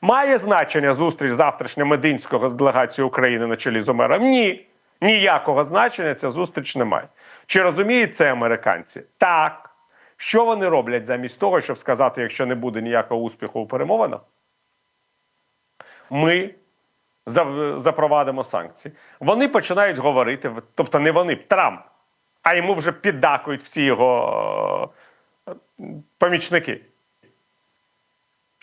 Має значення зустріч завтрашня Мединського з делегацією України на чолі з Омером? Ні. Ніякого значення ця зустріч не має. Чи розуміють це американці? Так. Що вони роблять замість того, щоб сказати, якщо не буде ніякого успіху у перемовинах? Ми запровадимо санкції. Вони починають говорити, тобто не вони, Трамп, а йому вже піддакують всі його е, помічники.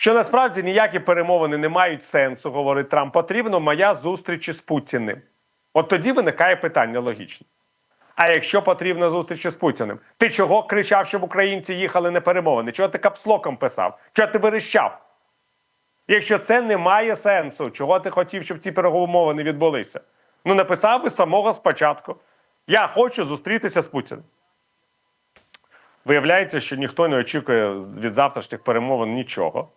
Що насправді ніякі перемовини не мають сенсу, говорить Трамп. Потрібна моя зустріч із Путіним. От тоді виникає питання логічне. А якщо потрібна зустріч із Путіним, ти чого кричав, щоб українці їхали на перемовини? Чого ти капслоком писав? Чого ти верещав? Якщо це не має сенсу, чого ти хотів, щоб ці перемовини відбулися? Ну написав би з самого спочатку. Я хочу зустрітися з Путіним. Виявляється, що ніхто не очікує від завтрашніх перемовин нічого.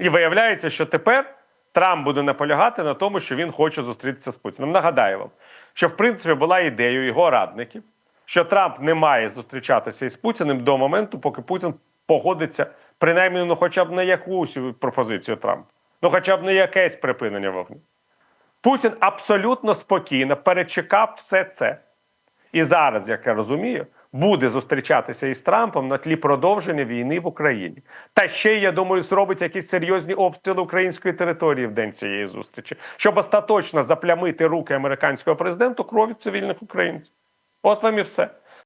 І виявляється, що тепер Трамп буде наполягати на тому, що він хоче зустрітися з Путіним. Нагадаю вам, що в принципі була ідея його радників, що Трамп не має зустрічатися із Путіним до моменту, поки Путін погодиться принаймні ну, хоча б на якусь пропозицію Трампа, ну хоча б на якесь припинення вогню. Путін абсолютно спокійно перечекав все це. І зараз, як я розумію, буде зустрічатися із Трампом на тлі продовження війни в Україні. Та ще, я думаю, зробить якісь серйозні обстріли української території в день цієї зустрічі, щоб остаточно заплямити руки американського президенту кров'ю цивільних українців. От вам і все.